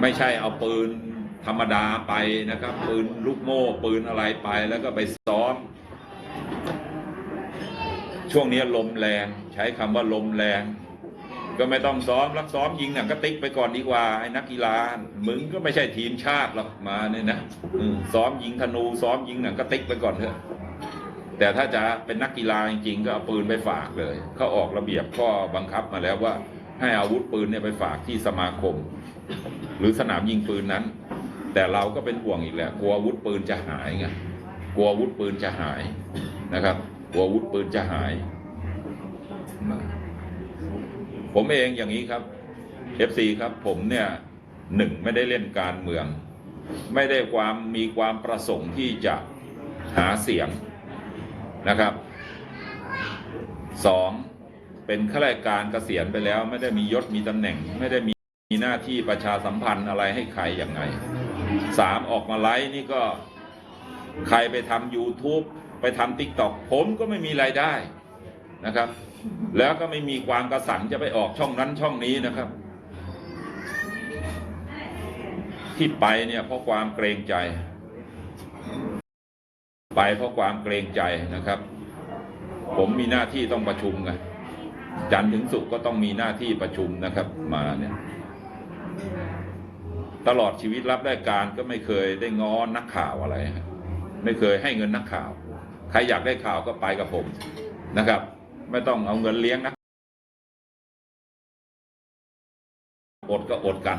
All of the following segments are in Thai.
ไม่ใช่เอาปืนธรรมดาไปนะครับ ปืนลูกโม่ปืนอะไรไปแล้วก็ไปซ้อม ช่วงนี้ลมแรงใช้คำว่าลมแรง ก็ไม่ต้องซ้อมรักซ้อมยิงหนังกระติกไปก่อนดีกว่าไอ้นักกีฬามึงก็ไม่ใช่ทีมชาติหรอกมาเนี่ยนะซ้อมยิงธนูซ้อมยิงหนังกระติกไปก่อนเถอะแต่ถ้าจะเป็นนักกีฬาจริงๆ ก็เอาปืนไปฝากเลย เขาออกระเบียบข้อบังคับมาแล้วว่า ให้อาวุธปืนเนี่ยไปฝากที่สมาคม หรือสนามยิงปืนนั้น แต่เราก็เป็นห่วงอีกแหละกลัวอาวุธปืนจะหายไงกลัวอาวุธปืนจะหายนะครับกลัวอาวุธปืนจะหาย ผมเองอย่างนี้ครับ FC ครับผมเนี่ยหนึ่งไม่ได้เล่นการเมือง ไม่ได้ความมีความประสงค์ที่จะหาเสียงนะครับสอง เป็นข้าราชการเกษียณไปแล้ว ไม่ได้มียศมีตำแหน่ง ไม่ได้มีมีหน้าที่ประชาสัมพันธ์อะไรให้ใครอย่างไงสามออกมาไลฟ์นี่ก็ใครไปทำ YouTube ไปทำ TikTok ผมก็ไม่มีรายได้นะครับ แล้วก็ไม่มีความกระสันจะไปออกช่องนั้นช่องนี้นะครับ ที่ไปเนี่ยเพราะความเกรงใจ ไปเพราะความเกรงใจนะครับ ผมมีหน้าที่ต้องประชุมไง จันทร์ถึงศุกร์ก็ต้องมีหน้าที่ประชุมนะครับ มาเนี่ย ตลอดชีวิตรับได้การก็ไม่เคยได้ง้อนักข่าวอะไรไม่เคยให้เงินนักข่าว ใครอยากได้ข่าวก็ไปกับผมนะครับ ไม่ต้องเอาเงินเลี้ยงนะอดก็อดกัน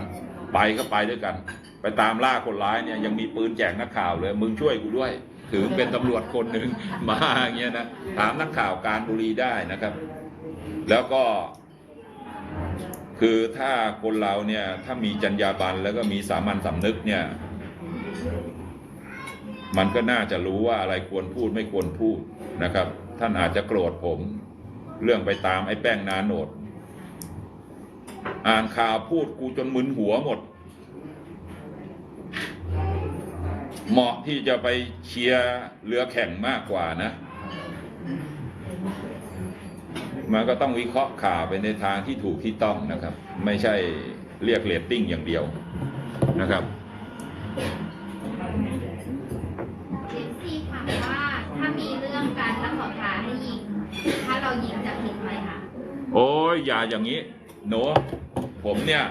ไปก็ไปด้วยกัน ไปตามล่าคนร้ายเนี่ย ยังมีปืนแจกนักข่าวเลย มึงช่วยกูด้วยถือเป็นตำรวจคนหนึ่งมาอย่างเงี้ยนะถามนักข่าวการบุรีได้นะครับ แล้วก็ คือถ้าคนเราเนี่ย ถ้ามีจรรยาบรรณแล้วก็มีสามัญสำนึกเนี่ย มันก็น่าจะรู้ว่าอะไรควรพูดไม่ควรพูดนะครับ ท่านอาจจะโกรธผม เรื่องไปตามไอ้แป้งนาโนด อ่านข่าวพูดกูจนมึนหัวหมด เหมาะที่จะไปเชียร์เรือแข่งมากกว่านะ มันก็ต้องวิเคราะห์ข่าวไปในทางที่ถูกที่ต้องนะครับ ไม่ใช่เรียกเรตติ้งอย่างเดียวนะครับเจนซี่ถามว่าถ้ามีเรื่องการแล้วขอท้าให้ยิง ถ้าเรายิงจะผิดไหมคะโอ้ยอย่าอย่างนี้หนูผมเนี่ย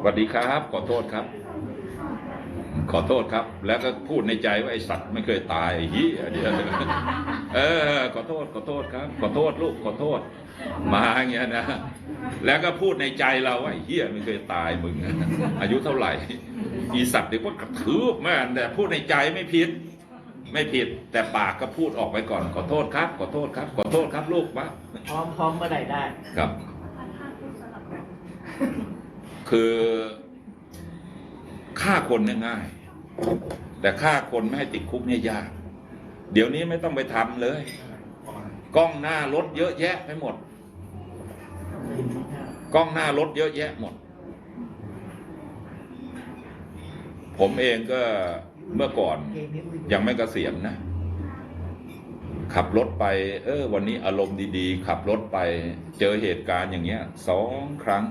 สวัสดีครับ ขอโทษครับ ขอโทษครับ แล้วก็พูดในใจว่าไอสัตว์ไม่เคยตายไอ้เฮียเดี๋ยวเออ ขอโทษขอโทษครับ ขอโทษลูกขอโทษ มาอย่างเงี้ยนะแล้วก็พูดในใจเราว่าไอ้เฮียไม่เคยตายมึง อายุเท่าไหร่ อีสัตว์เดี๋ยวก็กระทืบแม่งแต่พูดในใจไม่ผิด ไม่ผิด แต่ปากก็พูดออกไปก่อน ขอโทษครับ ขอโทษครับ ขอโทษครับลูกวะพร้อมพร้อมเมื่อไหร่ได้ครับ คือฆ่าคนเนี่ยง่าย แต่ฆ่าคนไม่ให้ติดคุกเนี่ยยาก เดี๋ยวนี้ไม่ต้องไปทำเลย กล้องหน้ารถเยอะแยะไปหมด กล้องหน้ารถเยอะแยะหมด ผมเองก็เมื่อก่อนยังไม่กเกษียณนะ ขับรถไป เออ วันนี้อารมณ์ดีๆ ขับรถไปเจอเหตุการณ์อย่างเงี้ยสองครั้ง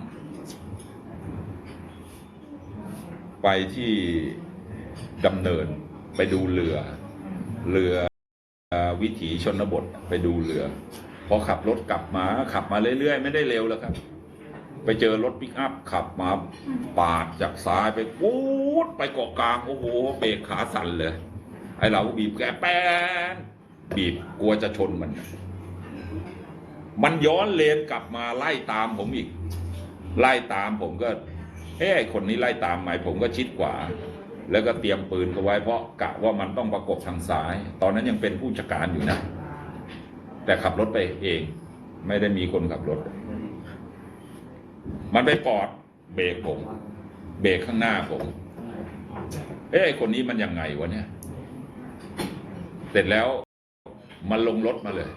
ไปที่ ดำเนินไปดูเรือ เรือวิถีชนบทไปดูเรือ พอขับรถกลับมาขับมาเรื่อยๆ ไม่ได้เร็วแล้วครับ ไปเจอรถปิกอัพขับมาปาดจากซ้ายไปปูดไปเกาะกลางโอ้โหเบรกขาสั่นเลย ไอเราบีบแกแป้นบีบกลัวจะชนมัน มันย้อนเลนกลับมาไล่ตามผมอีก ไล่ตามผมก็เฮ้ยคนนี้ไล่ตามไหมผมก็ชิดขวา แล้วก็เตรียมปืนเขาไว้เพราะกะว่ามันต้องประกบทางซ้าย ตอนนั้นยังเป็นผู้จัดการอยู่นะ แต่ขับรถไปเอง ไม่ได้มีคนขับรถ มันไปปอดเบรกผม เบรกข้างหน้าผม เอ้คนนี้มันยังไงวะเนี่ย เสร็จแล้วมันลงรถมาเลย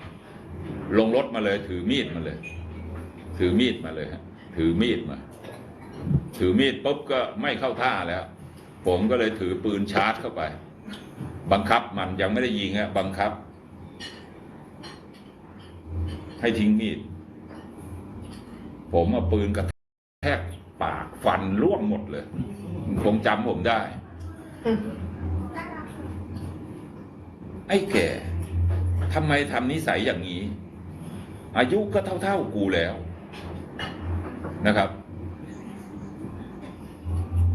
ลงรถมาเลย ถือมีดมาเลย ถือมีดมาเลยฮะถือมีดมา ถือมีดปุ๊บก็ไม่เข้าท่าแล้ว ผมก็เลยถือปืนชาร์จเข้าไป บังคับมันยังไม่ได้ยิงอะบังคับ ให้ทิ้งมีด ผมเอาปืนกระแทกปากฟันร่วงหมดเลยคงจำผมได้ ไอ้แก่ทำไมทำนิสัยอย่างนี้ อายุก็เท่า ๆกูแล้วนะครับ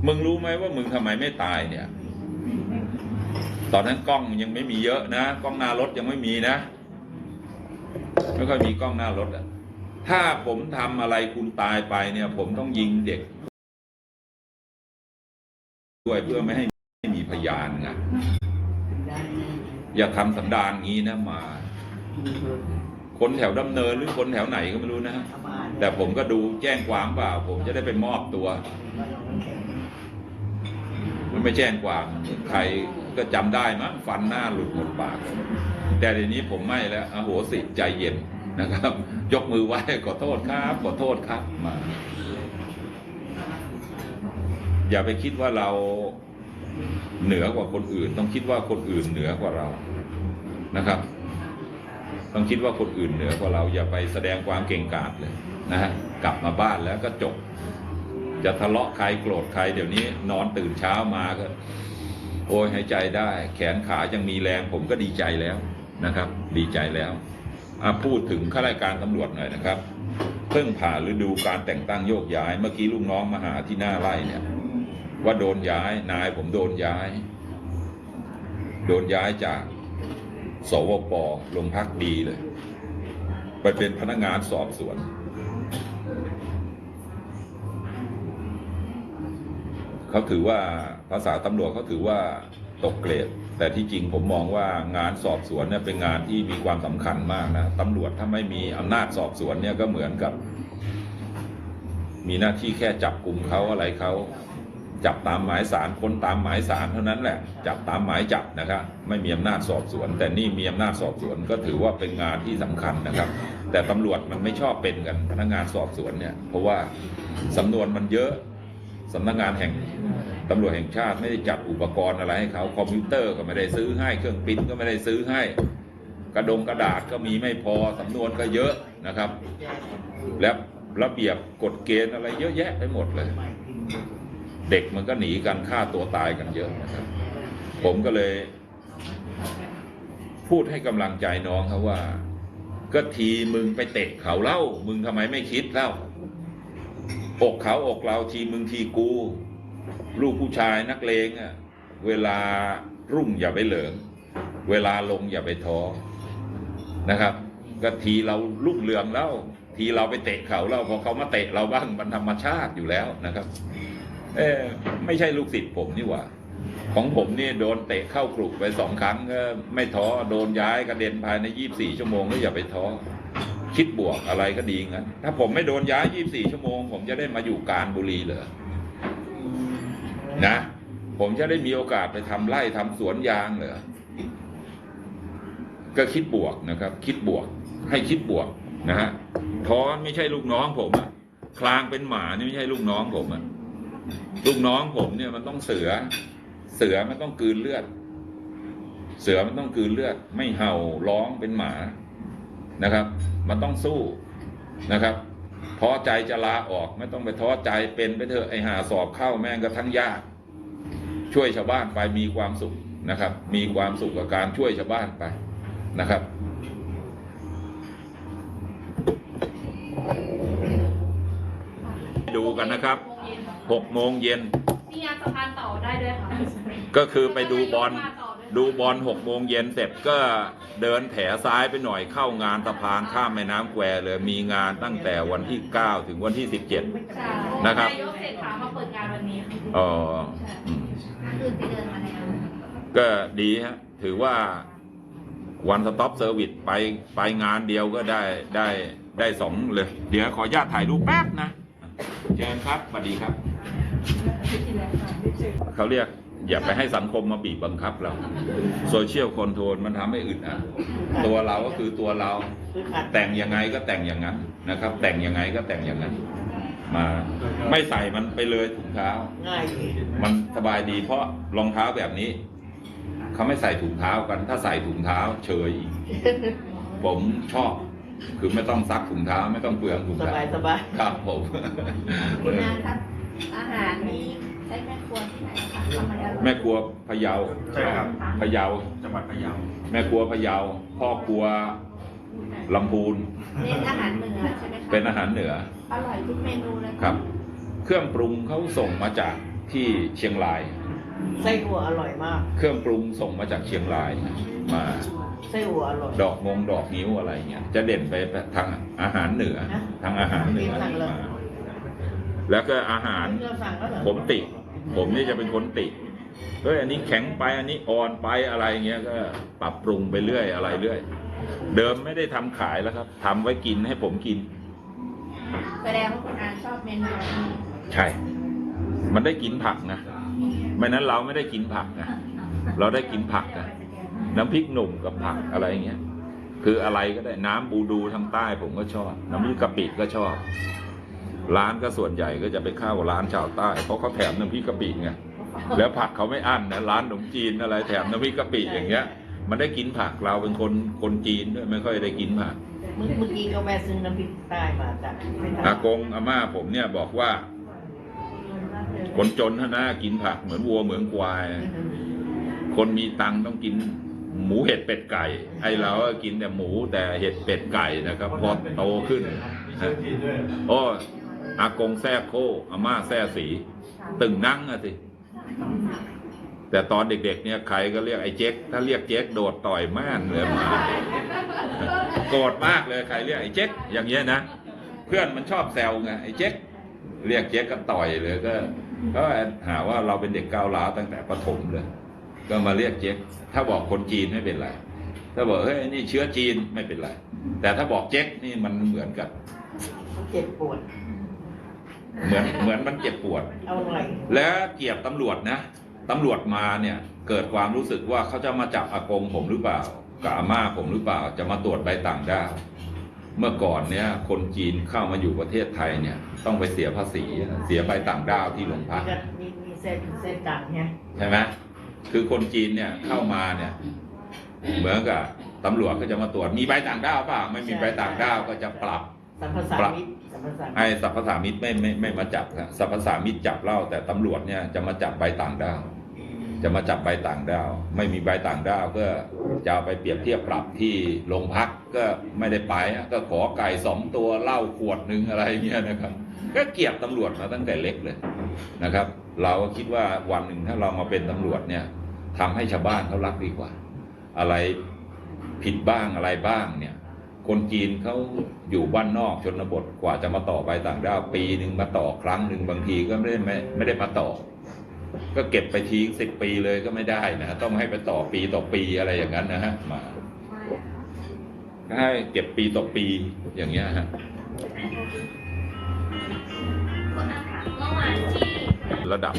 มึงรู้ไหมว่ามึงทำไมไม่ตายเนี่ย ตอนนั้นกล้องยังไม่มีเยอะนะ กล้องหน้ารถยังไม่มีนะ ไม่ค่อยมีกล้องหน้ารถอะถ้าผมทำอะไรคุณตายไปเนี่ย ผมต้องยิงเด็ก ด้วยเพื่อไม่ให้มีพยานไงอย่าทำสันดานงี้นะมา คนแถวดำเนินหรือคนแถวไหนก็ไม่รู้นะ แต่ผมก็ดูแจ้งความเปล่า ผมจะได้ไปมอบตัว ไม่แจ้งความใครก็จำได้มั้งฟันหน้าหลุดหมดปาก แต่เดี๋ยวนี้ผมไม่แล้วอโหสิใจเย็นนะครับ ยกมือไหว้ขอโทษครับขอโทษครับมา อย่าไปคิดว่าเราเหนือกว่าคนอื่น ต้องคิดว่าคนอื่นเหนือกว่าเรานะครับ ต้องคิดว่าคนอื่นเหนือกว่าเรา อย่าไปแสดงความเก่งกาจเลยนะฮะกลับมาบ้านแล้วก็จบ จะทะเลาะใครโกรธใครเดี๋ยวนี้ นอนตื่นเช้ามาก็ โอ้ยหายใจได้ แขนขายังมีแรงผมก็ดีใจแล้วนะครับ ดีใจแล้วอพูดถึงข้าราชการตำรวจหน่อยนะครับ เพิ่งผ่านฤดูการแต่งตั้งโยกย้าย เมื่อกี้ลูกน้องมาหาที่หน้าไร่เนี่ย ว่าโดนย้ายนายผมโดนย้าย โดนย้ายจาก สวปลงพักดีเลย ไปเป็นพนักงานสอบสวน เขาถือว่าภาษาตำรวจเขาถือว่าตกเกรด แต่ที่จริงผมมองว่างานสอบสวนเนี่ยเป็นงานที่มีความสำคัญมากนะตำรวจถ้าไม่มีอำนาจสอบสวนเนี่ยก็เหมือนกับ มีหน้าที่แค่จับกลุ่มเขาอะไรเขาจับตามหมายสารค้นตามหมายสารเท่านั้นแหละ จับตามหมายจับนะครับ ไม่มีอำนาจสอบสวน แต่นี่มีอำนาจสอบสวนก็ถือว่าเป็นงานที่สำคัญนะครับ แต่ตำรวจมันไม่ชอบเป็นกันพนักงานสอบสวนเนี่ย เพราะว่าสำนวนมันเยอะ สำนักงานแห่งตำรวจแห่งชาติไม่ได้จัดอุปกรณ์อะไรให้เขาคอมพิวเตอร์ก็ไม่ได้ซื้อให้ เครื่องปิ้นก็ไม่ได้ซื้อให้ กระดงกระดาษก็มีไม่พอสำนวนก็เยอะนะครับ และระเบียบกฎเกณฑ์อะไรเยอะแยะไปหมดเลย เด็กมันก็หนีกันฆ่าตัวตายกันเยอะนะครับ ผมก็เลย พูดให้กำลังใจน้องเขาว่า ก็ทีมึงไปเตะเขาเล่า มึงทำไมไม่คิดเล่า อกเขาอกเราทีมึงทีกู ลูกผู้ชายนักเลงอะเวลารุ่งอย่าไปเหลิง เวลาลงอย่าไปท้อนะครับ ก็ทีเราลุ่งเรืองแล้ว ทีเราไปเตะเขาแล้วพอเขามาเตะเราบ้างมันธรรมชาติอยู่แล้วนะครับ เออไม่ใช่ลูกศิษย์ผมนี่หว่าของผมนี่โดนเตะเข้ากรุไปสองครั้งก็ไม่ท้อโดนย้ายกระเด็นภายในยี่บสี่ชั่วโมงก็อย่าไปท้อ คิดบวกอะไรก็ดีงั้นถ้าผมไม่โดนย้ายยี่บสี่ชั่วโมง ผมจะได้มาอยู่การบุรีเหรอนะ ผมจะได้มีโอกาสไปทำไร่ทำสวนยางเหรอก็คิดบวกนะครับ คิดบวก ให้คิดบวกนะฮะท้อไม่ใช่ลูกน้องผมอะคลางเป็นหมานี่ไม่ใช่ลูกน้องผมอะลูกน้องผมเนี่ยมันต้องเสือ เสือมันต้องกืนเลือด เสือมันต้องกืนเลือด ไม่เห่าร้องเป็นหมานะครับ มันต้องสู้นะครับท้อใจจะลาออกไม่ต้องไปท้อใจเป็นไปเถอะไอหาสอบเข้าแม่งกระทั่งยากช่วยชาวบ้านไปมีความสุขนะครับ มีความสุขกับการช่วยชาวบ้านไปนะครับ ดูกันนะครับหกโมงเย็นมีงานสะพานต่อได้ด้วยค่ะ ก็คือไปดูบอล ดูบอลหกโมงเย็นเสร็จก็เดินแถซ้ายไปหน่อยเข้างานสะพานข้ามแม่น้ำแควเลยมีงานตั้งแต่วันที่ 9 ถึงวันที่ใช่นะครับนายกเศรษฐามาเปิดงานวันนี้อ๋ออืมคือไปเดินมาแล้วก็ดีฮะ ถือว่าวันสต็อปเซอร์วิสไปไปงานเดียวก็ได้ได้ได้สองเลย เดี๋ยวขออนุญาตถ่ายรูปแป๊บนะ เชิญครับสวัสดีครับ เขาเรียก อย่าไปให้สังคมมาบีบบังคับเราโซเชียลคอนโทรลมันทำให้อึดอัดตัวเราก็คือตัวเรา แต่งยังไงก็แต่งอย่างนั้นนะครับ แต่งยังไงก็แต่งอย่างนั้น มาไม่ใส่มันไปเลยถุงเท้า ง่ายดีมันสบายดีเพราะรองเท้าแบบนี้ เขาไม่ใส่ถุงเท้ากัน ถ้าใส่ถุงเท้าเฉยอีกผมชอบ คือไม่ต้องซักถุงเท้า ไม่ต้องเปลืองถุงสเท้าบายสบายครับผม คุณนาทัศอ่า แม่ครัวพะเยาใช่ครับ พะเยา จังหวัดพะเยาแม่ครัวพะเยา พ่อครัวลำพูนเป็นอาหารเหนือใช่ไหมคะเป็นอาหารเหนืออร่อยทุกเมนูเลยครับ เครื่องปรุงเขาส่งมาจากที่เชียงราย ไส้อั่วอร่อยมาก เครื่องปรุงส่งมาจากเชียงรายมา ไส้อั่วอร่อย ดอกงงดอกนิ้วอะไรเงี้ยจะเด่นไปทางอาหารเหนือนะทางอาหารเหนือสั่งเลยมา แล้วก็อาหารเราสั่งแล้วเหรอผมติ ผมนี่จะเป็นคนติเฮ้ยอันนี้แข็งไปอันนี้อ่อนไปอะไรเงี้ยก็ปรับปรุงไปเรื่อยอะไรเรื่อย เดิมไม่ได้ทำขายแล้วครับทำไว้กินให้ผมกินแสดงว่าคุณอาชอบเมนูนี้ใช่ มันได้กินผักนะไม่นั้นเราไม่ได้กินผักนะเราได้กินผักนะน้ำพริกหนุ่มกับผักอะไรอย่างเงี้ย คืออะไรก็ได้น้ำบูดูทางใต้ผมก็ชอบ น้ำพริกกะปิก็ชอบ ร้านก็ส่วนใหญ่ก็จะไปเข้าร้านชาวใต้ เพราะเขาแถมน้ำพริกกะปิไงแล้วผักเขาไม่อั้นนะร้านขนมจีนอะไรแถมน้ำพริกกะปิอย่างเงี้ย มันได้กินผักเราเป็นคนคนจีนด้วยไม่ค่อยได้กินผักเมื่อเมื่อกี้ก็แม่ซื้อน้ำพริกใต้มาจากไม่ทำอากงอาม่าผมเนี่ยบอกว่า คนจนเท่านะกินผักเหมือนวัวเหมือนควาย คนมีตังค์ต้องกินหมูเห็ดเป็ดไก่ไอเราก็กินแต่หมูแต่เห็ดเป็ดไก่นะครับ พอโตขึ้นโอ้ อากงแซ่โคอาม่าแซ่สี ตึงนั่งอะสิ แต่ตอนเด็ก ๆ เนี่ยใครก็เรียกไอ้เจ๊ก ถ้าเรียกเจ๊กโดดต่อยแม่นเลยมาโกรธมากเลยใครเรียกไอ้เจ๊กอย่างเงี้ยนะ เพื่อนมันชอบแซวไงไอ้เจ๊กเรียกเจ๊กก็ต่อยเลยก็ก็หาว่าเราเป็นเด็กก้าวร้าวตั้งแต่ประถมเลย ก็มาเรียกเจ๊กถ้าบอกคนจีนไม่เป็นไร ถ้าบอกเฮ้ยนี่เชื้อจีนไม่เป็นไร แต่ถ้าบอกเจ๊กนี่มันเหมือนกับเจ็บปวด เหมือนเหมือนมันเจ็บปวด เอาอะไรและเกียบตำรวจนะตำรวจมาเนี่ยเกิดความรู้สึกว่าเขาจะมาจับอากงผมหรือเปล่ากับอาม่าผมหรือเปล่า จะมาตรวจใบต่างด้าวเมื่อก่อนเนี่ยคนจีนเข้ามาอยู่ประเทศไทยเนี่ยต้องไปเสียภาษีเสียใบต่างด้าวที่โรงพักก็มีมีเส้นเส้นตังเนี่ยใช่ไหมคือคนจีนเนี่ยเข้ามาเนี่ยเหมือนกับตำรวจก็จะมาตรวจมีใบต่างด้าวเปล่าไม่มีใบต่างด้าวก็จะปรับ สัมภาษามิตรสัมภาษามิตรไอ้สรรพสามิตไม่ไม่ไม่มาจับครับสรรพสามิตจับเล่าแต่ตำรวจเนี่ยจะมาจับใบต่างด้าวจะมาจับใบต่างด้าวไม่มีใบต่างด้าวก็จะเอาไปเปรียบเทียบปรับที่โรงพักก็ไม่ได้ไปอะก็ขอไก่สองตัวเหล้าขวดหนึ่งอะไรเงี้ยนะครับ ก็เกลียดตำรวจมาตั้งแต่เล็กเลยนะครับ เราก็คิดว่าวันหนึ่งถ้าเรามาเป็นตำรวจเนี่ยทำให้ชาวบ้านเขารักดีกว่า อะไรผิดบ้างอะไรบ้างเนี่ย คนจีนเขาอยู่บ้านนอกชนบทกว่าจะมาต่อใบต่างด้าวปีหนึ่งมาต่อครั้งหนึ่งบางทีก็ไม่ได้ไม่ไม่ได้มาต่อ ก็เก็บไปทิ้งสิบปีเลยก็ไม่ได้นะฮะต้องให้ไปต่อปีต่อปีอะไรอย่างนั้นนะฮะมาให้เก็บปีต่อปีอย่างเงี้ยฮะคุณอาค่ะเมื่อวานที่ระดับ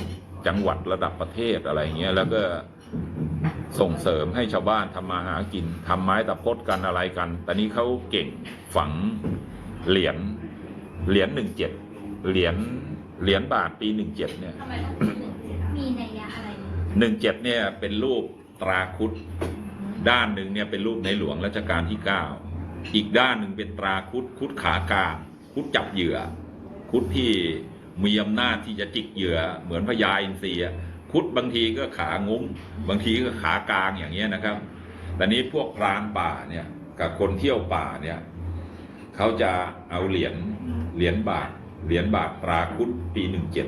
จังหวัดระดับประเทศอะไรเงี้ยแล้วก็ ส่งเสริมให้ชาวบ้านทำมาหากินทำไม้ตะพดกันอะไรกัน แต่นี้เขาเก่งฝังเหรียญเหรียญหนึ่งเจ็ดเหรียญเหรียญบาทปีหนึ่งเจ็ดเนี่ยทำไมต้องเป็นหนึ่งเจ็ดมีนัยยะอะไรไหมหนึ่งเจ็ดเนี่ยเป็นรูปตราครุดด้านหนึ่งเนี่ยเป็นรูปในหลวงรัชกาลที่เก้าอีกด้านหนึ่งเป็นตราครุดครุดขากลางครุดจับเหยื่อครุดที่มีอำนาจที่จะจิกเหยื่อ เหมือนพญาอินทรีอะ ครุดบางทีก็ขางุ้ม บางทีก็ขากลางอย่างเงี้ยนะครับแต่นี้พวกพรานป่าเนี่ยกับคนเที่ยวป่าเนี่ยเขาจะเอาเหรียญเหรียญบาทเหรียญบาทตราครุดปีหนึ่งเจ็ด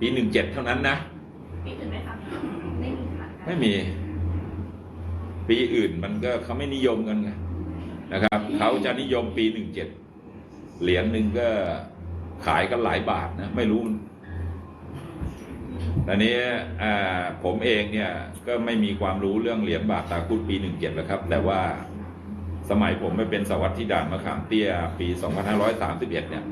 ปีหนึ่งเจ็ดเท่านั้นนะปีอื่นไหมคะไม่มีค่ะไม่มี ปีอื่นมันก็เขาไม่นิยมกันไงนะครับเขาจะนิยมปีหนึ่งเจ็ดเหรียญหนึ่งก็ขายกันหลายบาทนะ ไม่รู้ ตอนนี้ผมเองเนี่ยก็ไม่มีความรู้เรื่องเหรียญบาทตาคุดปีหนึ่งเจ็ดแล้วครับ แต่ว่าสมัยผมไปเป็นสวัสดิ์ที่ด่านมะขามเตี้ย ปีสองพันห้าร้อยสามสิบเอ็ดเนี่ย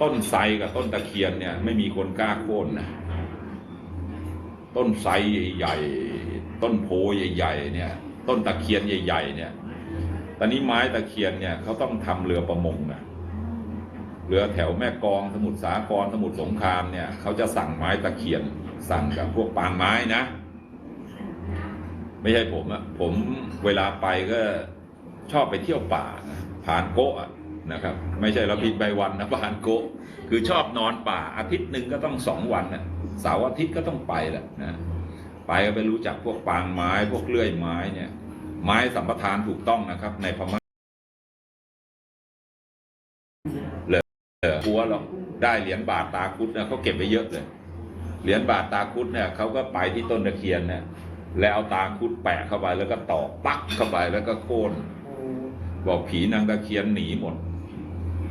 ต้นไทรกับต้นตะเคียนเนี่ย ไม่มีคนกล้าโค่นนะต้นไทรใหญ่ๆ ต้นโพใหญ่ๆ เนี่ย ต้นตะเคียนใหญ่ ๆ เนี่ย ตอนนี้ไม้ตะเคียนเนี่ยเขาต้องทำเรือประมงนะ เรือแถวแม่กองสมุทรสาครสมุทรสงครามเนี่ยเขาจะสั่งไม้ตะเคียนสั่งกับพวกปางไม้นะ ไม่ใช่ผมอะผมเวลาไปก็ชอบไปเที่ยวป่าผ่านโกะนะครับ ไม่ใช่เระพินใบวันนะพรานโกะคือชอบนอนป่าอาทิตย์หนึ่งก็ต้องสองวันนะเสาร์อาทิตย์ก็ต้องไปแหละนะไปก็ไปรู้จักพวกปางไม้พวกเลื่อยไม้เนี่ยไม้สัมปทานถูกต้องนะครับในพม่า เลยเออหัวหรอกได้เหรียญบาทตาคุดเนะเขาเก็บไว้เยอะเลย เหรียญบาทตาคุดเนี่ยเขาก็ไปที่ต้นตะเคียนเนี่ยแล้วเอาตาคุดแปะเข้าไปแล้วก็ตอกปักเข้าไปแล้วก็โค่นบอกผีนางตะเคียนหนีหมด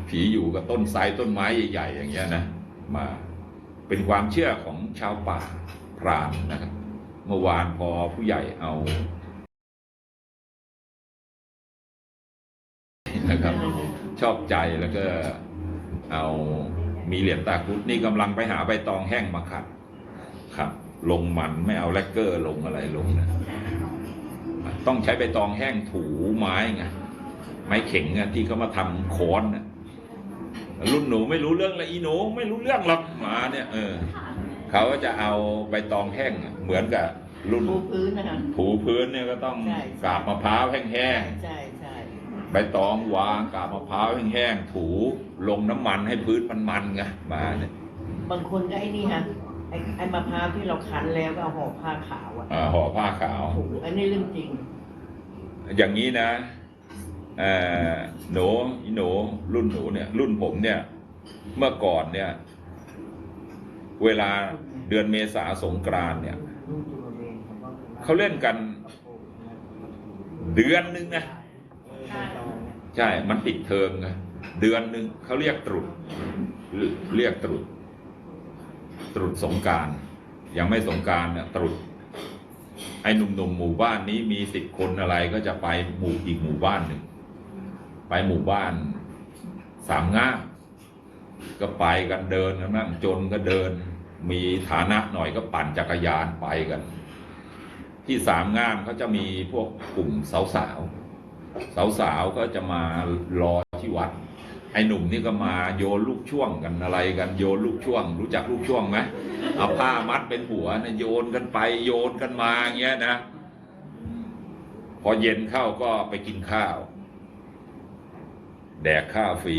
ผีอยู่กับต้นไทรต้นไม้ใหญ่ ๆ อย่างเงี้ยนะมาเป็นความเชื่อของชาวป่าพรานนะครับ เมื่อวานพอผู้ใหญ่เอานะครับ ชอบใจแล้วก็ เอามีเหรียญตาครุดนี่กำลังไปหาใบตองแห้งมาขัดครับ ลงมันไม่เอาแลกเกอร์ลงอะไรลงนะต้องใช้ใบตองแห้งถูไม้ไงไม้เข็งอะที่เขามาทำค้อนน่ะรุ่นหนูไม่รู้เรื่องละอีหนูไม่รู้เรื่องหรอกหมาเนี่ยเออเขาก็จะเอาใบตองแห้งอะเหมือนกับรุ่นปูพื้นนะคะถูพื้นเนี่ยก็ต้องใช่กาบมะพร้าวแห้งใช่ใช่ใช่ๆ ใบตองวางกาบมะพร้าวแห้งๆถูลงน้ำมันให้พื้นมันมันๆไงมาเนี่ยบางคนก็ไอ้นี่ฮะไอ้ไอ้มะพร้าวที่เราคั้นแล้วก็เอาห่อผ้าขาวอะอ่าห่อผ้าขาวถูอันนี้เรื่องจริง อย่างนี้นะเอ่อหนูอีหนูรุ่นหนูเนี่ย รุ่นผมเนี่ย เมื่อก่อนเนี่ย เวลาเดือนเมษาสงกรานต์เนี่ยเขาเล่นกัน เดือนหนึ่งนะ ใช่ มันปิดเทอมไงเดือนหนึ่งเขาเรียกตรุษเรียกตรุษตรุษสงการยังไม่สงการเนี่ยตรุษไอ้หนุ่มๆหมู่บ้านนี้มีสิบคนอะไรก็จะไปหมู่อีกหมู่บ้านหนึ่งไปหมู่บ้านสามง่ามก็ไปกันเดินกันบ้างจนก็เดิน มีฐานะหน่อยก็ปั่นจักรยานไปกัน ที่สามง่ามเขาจะมีพวกกลุ่มสาวๆ สาวๆก็จะมารอที่วัด ไอ้หนุ่มนี่ก็มาโยนลูกช่วงกันอะไรกันโยนลูกช่วง รู้จักลูกช่วงไหมเอาผ้ามัดเป็นหัวนะโยนกันไปโยนกันมาอย่างเงี้ยนะ พอเย็นเข้าก็ไปกินข้าว แดกข้าวฟรี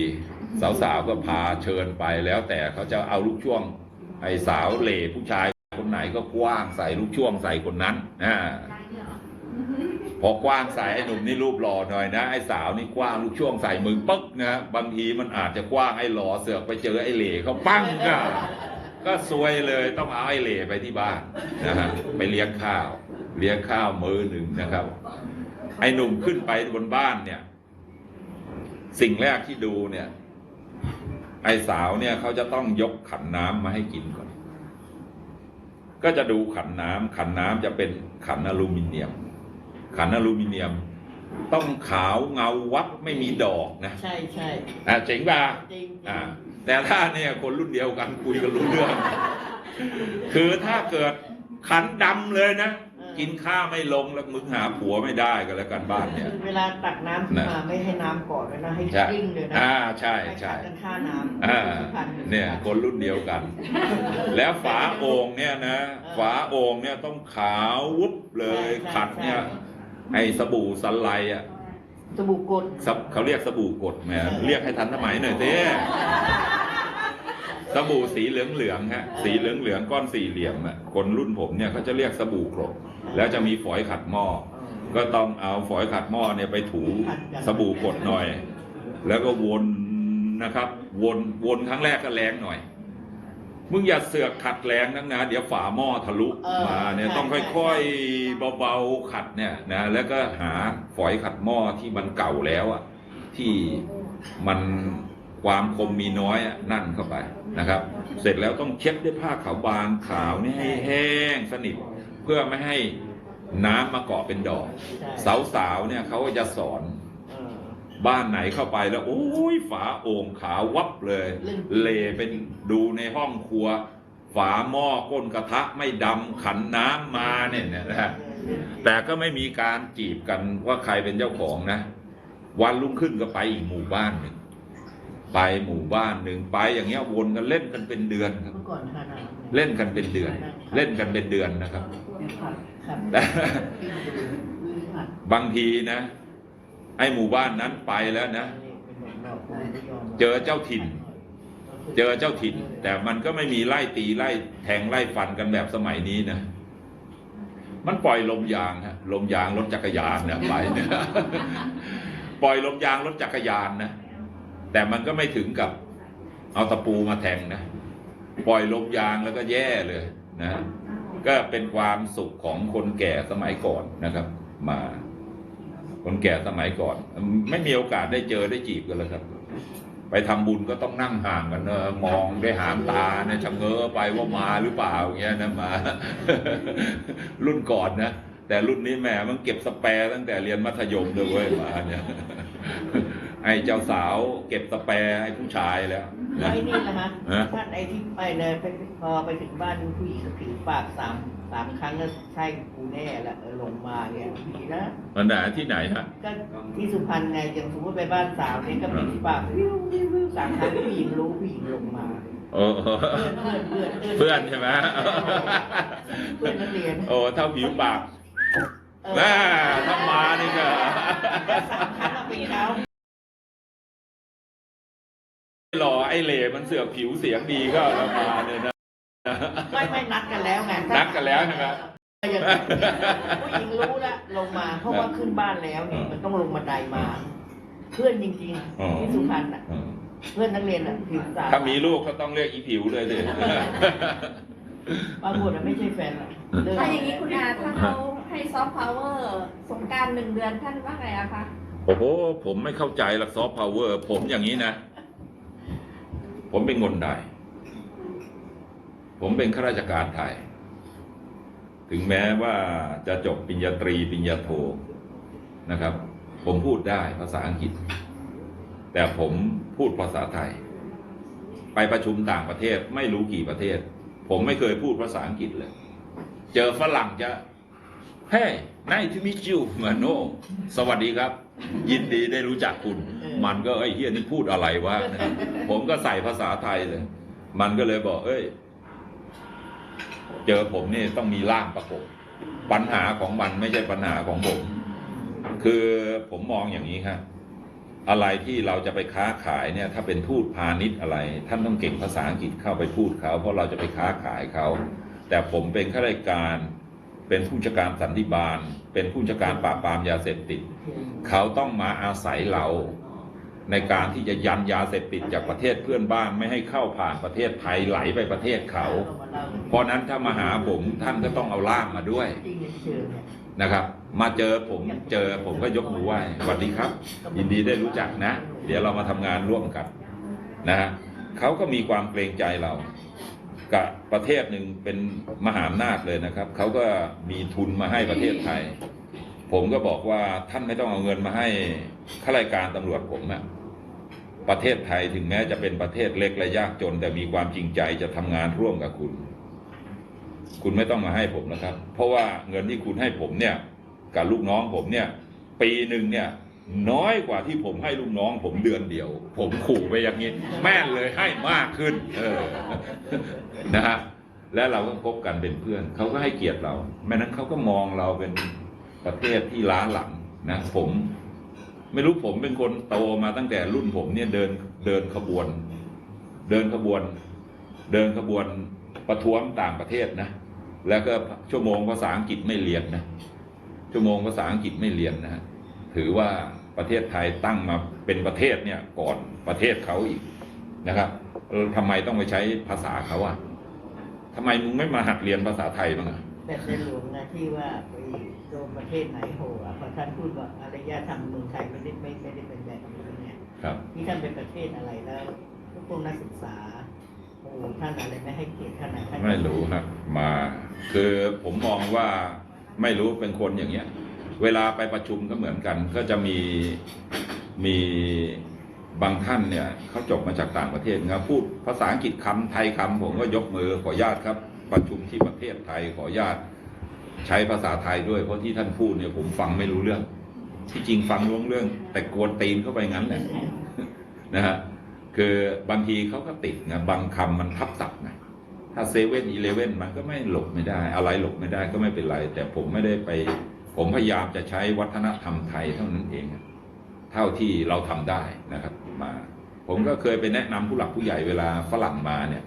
สาวๆก็พาเชิญไปแล้วแต่เขาจะเอาลูกช่วง ไอ้สาวเหล่ผู้ชายคนไหนก็กว้างใส่ลูกช่วงใส่คนนั้นอ่า พอกว้างใส่ไอ้หนุ่มนี่รูปหล่อหน่อยนะไอ้สาวนี่กว้างลูกช่วงใส่มึงปึ๊กนะบางทีมันอาจจะกว้างไอ้หล่อเสือกไปเจอไอ้เหล่เขาปั้งก็ก็ซวยเลยต้องเอาไอ้เหล่ไปที่บ้านนะฮะไปเลี้ยงข้าว เลี้ยงข้าวมื้อหนึ่งนะครับ ไอ้หนุ่มขึ้นไปบนบ้านเนี่ย สิ่งแรกที่ดูเนี่ย ไอ้สาวเนี่ยเขาจะต้องยกขันน้ำมาให้กินก่อน ก็จะดูขันน้ำขันน้ำจะเป็นขันอลูมิเนียม ขันอลูมิเนียม ต้องขาวเงาวับไม่มีดอกนะใช่ใช่อ่าเจ๋งป่ะจริงอ่าแต่ถ้าเนี่ยคนรุ่นเดียวกันคุยกันรู้เรื่อง คือถ้าเกิดขันดำเลยนะ กินข้าวไม่ลงแล้วมึงหาผัวไม่ได้กันแล้วกันบ้านเนี่ย เวลาตักน้ำขึ้นมานะไม่ให้น้ำก่อนเลยนะให้ใช่กลิ้งเลยนะอ่าใช่ใช่ห้ขัดกันค่าน้ำอ่าพัหงเนี่ยคนรุ่นเดียวกัน แล้วฝาโอ่งเนี่ยนะ ฝาโอ่งเนี่ยต้องขาววุบเลยขัดเนี่ย ไอ้สบู่สไลด์อะสบู่กดสบเขาเรียกสบู่กดแหมเรียกให้ทันสมัยหน่อยสิสบู่สีเหลืองเหลืองๆฮะสีเหลืองเหลืองๆก้อนสี่เหลี่ยมอะคนรุ่นผมเนี่ยเขาจะเรียกสบู่กรดแล้วจะมีฝอยขัดหม้อก็ต้องเอาฝอยขัดหม้อเนี่ยไปถูสบู่กดหน่อย แล้วก็วนนะครับ วนวนครั้งแรกก็แรงหน่อย มึงอย่าเสือกขัดแรงนักนะเดี๋ยวฝาหม้อทะลุมาเนี่ยต้องค่อยๆเบาๆขัดเนี่ยนะแล้วก็หาฝอยขัดหม้อที่มันเก่าแล้วอะที่มันความคมมีน้อยอะนั่นเข้าไปนะครับ เสร็จแล้วต้องเช็ดด้วยผ้าขาวบางขาวนี่ให้แห้งสนิทเพื่อไม่ให้น้ำมาเกาะเป็นดอกสาวๆเนี่ยเขาก็จะสอนเออ บ้านไหนเข้าไปแล้ว โอ้ยฝาโอ่งขาววับเลยเล่นเลเป็นดูในห้องครัว ฝาหม้อก้นกระทะไม่ดำขันน้ำมาเนี่ยนะฮะแต่ก็ไม่มีการจีบกันว่าใครเป็นเจ้าของนะ วันรุ่งขึ้นก็ไปอีกหมู่บ้านหนึ่งไปหมู่บ้านหนึ่งไปอย่างเงี้ยวนกันเล่นกันเป็นเดือนครับเมื่อก่อนทานน้ำเล่นกันเป็นเดือน เล่นกันเป็นเดือนนะครับขัดขัดและขัดบางทีนะ ไอ้หมู่บ้านนั้นไปแล้วนะนี่เป็นดอกไม้เจอเจ้าถิ่น เจอเจ้าถิ่น แต่มันก็ไม่มีไล่ตีไล่แทงไล่ฟันกันแบบสมัยนี้นะ มันปล่อยลมยางฮะลมยางรถจักรยานเนี่ยไปเนี่ยปล่อยลมยางรถจักรยานนะแต่มันก็ไม่ถึงกับเอาตะปูมาแทงนะ ปล่อยลมยางแล้วก็แย่เลยนะ ก็เป็นความสุขของคนแก่สมัยก่อนนะครับ มา คนแก่สมัยก่อน ไม่มีโอกาสได้เจอได้จีบกันเลยครับ ไปทำบุญก็ต้องนั่งห่างกันเนอะมองด้วยหางตาเนี่ยชะเง้อไปว่ามาหรือเปล่าอย่างเงี้ยนะมา รุ่นก่อนนะแต่รุ่นนี้แหมมันเก็บสแปร์ตั้งแต่เรียนมัธยมเลยเว้ยมาเนี่ยไอ้เจ้าสาวเก็บสแปร์ให้ผู้ชายแล้วแล้วนะไอ้นี่นะฮะฮะท่านไอ้ที่ไปเลยไปพอไปถึงบ้านผู้หญิงก็ผิวปากสามสามครั้งก็ใช่กูแน่แหละเออ ลงมาเนี่ยผีนะมันไหนที่ไหนฮะก็ที่สุพรรณไงอย่างสมมติไปบ้านสาวเนี่ยก็ผิวปากวิววิววิวสามครั้งผู้หญิงรู้ผู้หญิงลงมาโอ้เพื่อนเพื่อนเพื่อนเพื่อนใช่ไหมเพื่อนนักเรียนโอ้เท่าผิวปากเออแม่ถ้ามานี่ก็สามครั้งก็เป็นเขาหล่อไอ้เหล่มันเสือกผิวเสียงดีก็แล้วมาเนี่ยนะไม่ไม่นัดกันแล้วไงนัดกันแล้วใช่ไหมอ ย่างนั้นผู้หญิงรู้แล้วลงมา เพราะว่าขึ้นบ้านแล้วเนี่ยมันต้องลงบันไดมา เพื่อนจริงอ๋อๆที่สุพรรณอะอืมเพื่อนนักเรียนอะผิวสาวถ้ามีลูกก็ต้องเรียกอีผิวเลยสิบางคนอะไม่ใช่แฟนหรอกเลิกถ้าอย่างนี้คุณอาถ้าเขาให้ซอฟต์พาวเวอร์สงกรารหนึ่งเดือนท่านว่าไงอะคะโอ้โหผมไม่เข้าใจหลักซอฟต์พาวเวอร์ผมอย่างนี้นะ ผมเป็นคนไทยผมเป็นข้าราชการไทย ถึงแม้ว่าจะจบปริญญาตรีปริญญาโทนะครับ ผมพูดได้ภาษาอังกฤษ แต่ผมพูดภาษาไทย ไปประชุมต่างประเทศไม่รู้กี่ประเทศ ผมไม่เคยพูดภาษาอังกฤษเลย เจอฝรั่งจะเฮ้ยนายที่มิจิวเหมือนโนสวัสดีครับ ยินดีได้รู้จักคุณ มันก็ไอ้ยเฮียนี่พูดอะไรวะผมก็ใส่ภาษาไทยเลย มันก็เลยบอก เอ้ย เจอผมนี่ต้องมีร่างประกบปัญหาของมันไม่ใช่ปัญหาของผม คือผมมองอย่างนี้ครับอะไรที่เราจะไปค้าขายเนี่ย ถ้าเป็นทูตพาณิชย์อะไร ท่านต้องเก่งภาษาอังกฤษเข้าไปพูดเขา เพราะเราจะไปค้าขายเขา แต่ผมเป็นข้าราชการเป็นผู้จัดการสันติบาล เป็นผู้จัดการปราบปรามยาเสพติด เขาต้องมาอาศัยเรา ในการที่จะยันยาเสพติดจากประเทศเพื่อนบ้านไม่ให้เข้าผ่านประเทศไทยไหลไปประเทศเขา เพราะนั้นถ้ามาหาผมท่านก็ต้องเอาล่ามมาด้วยจริงๆเชิญเนี่ยนะครับ มาเจอผมเจอผมก็ยกมือไหว้สวัสดีครับ ยินดีได้รู้จักนะ เดี๋ยวเรามาทำงานร่วมกันนะฮะเขาก็มีความเกรงใจเรากับประเทศหนึ่งเป็นมหาอำนาจเลยนะครับ เขาก็มีทุนมาให้ประเทศไทย ผมก็บอกว่าท่านไม่ต้องเอาเงินมาให้ข้าราชการตำรวจผมอะ ประเทศไทยถึงแม้จะเป็นประเทศเล็กและยากจน แต่มีความจริงใจจะทำงานร่วมกับคุณ คุณไม่ต้องมาให้ผมนะครับ เพราะว่าเงินที่คุณให้ผมเนี่ย กับลูกน้องผมเนี่ย ปีหนึ่งเนี่ย น้อยกว่าที่ผมให้ลูกน้องผมเดือนเดียว ผมขู่ไปอย่างนี้ แม่เลยให้มากขึ้น เออนะฮะและเราก็คบกันเป็นเพื่อน เขาก็ให้เกียรติเรา แม้นั้นเขาก็มองเราเป็นประเทศที่ล้าหลังนะ ผม ไม่รู้ผมเป็นคนโตมาตั้งแต่รุ่นผมเนี่ยเดินเดินขบวน เดินขบวน เดินขบวนประท้วงต่างประเทศนะ แล้วก็ชั่วโมงภาษาอังกฤษไม่เรียนนะชั่วโมงภาษาอังกฤษไม่เรียนนะถือว่าประเทศไทยตั้งมาเป็นประเทศเนี่ยก่อนประเทศเขาอีกนะครับเออทำไมต้องไปใช้ภาษาเขาอะทำไมมึงไม่มาหัดเรียนภาษาไทยบ้างอะแต่ในหลวงนะที่ว่าไป โดนประเทศไหนโหอะพอท่านพูดว่าอารยธรรมเมืองไทยไม่ได้ไม่ไม่ได้เป็นแบบนี้เนี่ยครับที่ท่านเป็นประเทศอะไรแล้วพวกนักศึกษาโอ้ท่านอะไรไม่ให้เกียรติท่านไหนท่านไม่รู้ครับ มาคือผมมองว่าไม่รู้เป็นคนอย่างเงี้ย เวลาไปประชุมก็เหมือนกัน ก็จะมีมีบางท่านเนี่ยเขาจบมาจากต่างประเทศนะครับพูดภาษาอังกฤษคำไทยคำผมก็ยกมือขออนุญาตครับ ประชุมที่ประเทศไทยขออนุญาต ใช้ภาษาไทยด้วย เพราะที่ท่านพูดเนี่ยผมฟังไม่รู้เรื่อง ที่จริงฟังรู้เรื่อง แต่กวนตีนเข้าไปงั้นแหละนะฮะคือบางทีเขาก็ติดนะบางคำมันทับศัพท์นะถ้าเซเว่นอีเลเว่นมันก็ไม่หลบไม่ได้ อะไรหลบไม่ได้ก็ไม่เป็นไร แต่ผมไม่ได้ไป ผมพยายามจะใช้วัฒนธรรมไทยเท่านั้นเอง เท่าที่เราทำได้นะครับ มาผผมก็เคยไปแนะนำผู้หลักผู้ใหญ่เวลาฝรั่งมาเนี่ย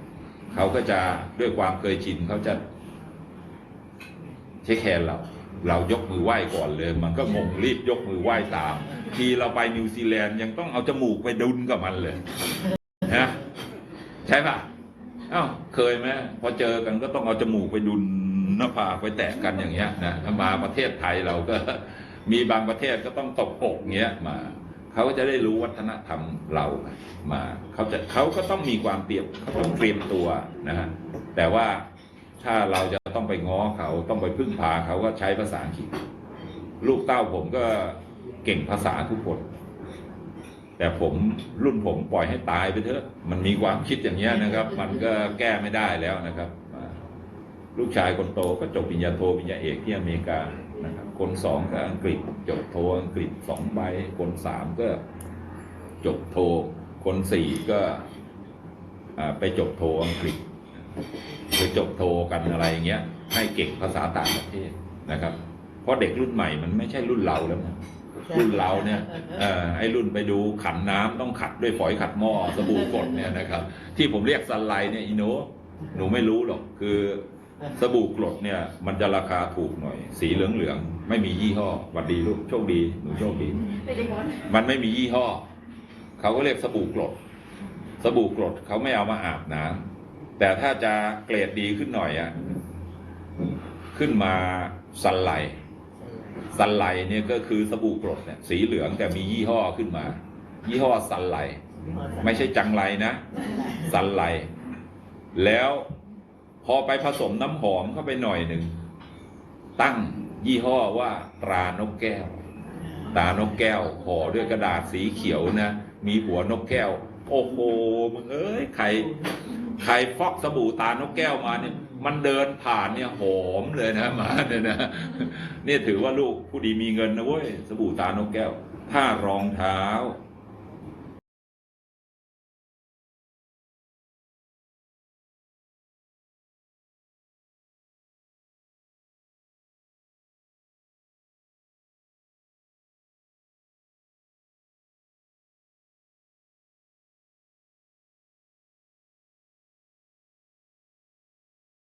เขาก็จะด้วยความเคยชินเขาจะ เช็คแฮนด์เรา เรายกมือไหว้ก่อนเลย มันก็งงรีบยกมือไหว้ตาม ทีเราไปนิวซีแลนด์ยังต้องเอาจมูกไปดุนกับมันเลยนะใช่ปะเอ้าเคยไหมพอเจอกันก็ต้องเอาจมูกไปดุนหน้าผากไปแตะกันอย่างเงี้ยนะมาประเทศไทยเราก็มีบางประเทศก็ต้องตบอกเงี้ยมาเขาก็จะได้รู้วัฒนธรรมเรามาเขาจะเขาก็ต้องมีความเตรียมเขาต้องเตรียมตัวนะฮะแต่ว่า ถ้าเราจะต้องไปง้อเขาต้องไปพึ่งพาเขาก็ใช้ภาษาอังกฤษลูกเต้าผมก็เก่งภาษาทุกคน แต่ผมรุ่นผมปล่อยให้ตายไปเถอะ มันมีความคิดอย่างเงี้นะครับ มันก็แก้ไม่ได้แล้วนะครับ ลูกชายคนโตก็จบปริญญาโทปริญญาเอกที่อเมริกานะครับ คนสองก็อังกฤษ จบโทอังกฤษสองใบคนสามก็จบโท คนสี่ก็ไปจบโทอังกฤษ ไปจบโทกันอะไรอย่างเงี้ย ให้เก่งภาษาต่างประเทศนะครับ เพราะเด็กรุ่นใหม่มันไม่ใช่รุ่นเราแล้วนะรุ่นเราเนี่ยอไอ้รุ่นไปดูขันน้ำต้องขัดด้วยฝอยขัดหม้อสบู่กดเนี่ยนะครับ ที่ผมเรียกซันไลท์เนี่ยอีโนหนูไม่รู้หรอกคือสบู่กรดเนี่ย มันจะราคาถูกหน่อย สีเหลืองๆไม่มียี่ห้อหวัดดีลูกโชคดีหนูโชคดี มันไม่มียี่ห้อ เขาก็เรียกสบู่กรด สบู่กรดเขาไม่เอามาอาบน้ำ แต่ถ้าจะเกรดดีขึ้นหน่อยอะขึ้นมาซันไลท์ซันไลท์เนี่ยก็คือสบู่กรดเนี่ยสีเหลืองแต่มียี่ห้อขึ้นมา ยี่ห้อซันไลท์ไม่ใช่จังไรนะซันไลท์แล้วพอไปผสมน้ำหอมเข้าไปหน่อยหนึ่ง ตั้งยี่ห้อว่าตรานกแก้ว ตานกแก้วห่อด้วยกระดาษสีเขียวนะ มีหัวนกแก้ว โอ้โหมึงเอ้ยใคร ใครฟอกสบู่ตานกแก้วมาเนี่ยมันเดินผ่านเนี่ยหอมเลยนะมาเนี่ยนะเนี่ยถือว่าลูกผู้ดีมีเงินนะเว้ยสบู่ตานกแก้ว ถ้ารองเท้า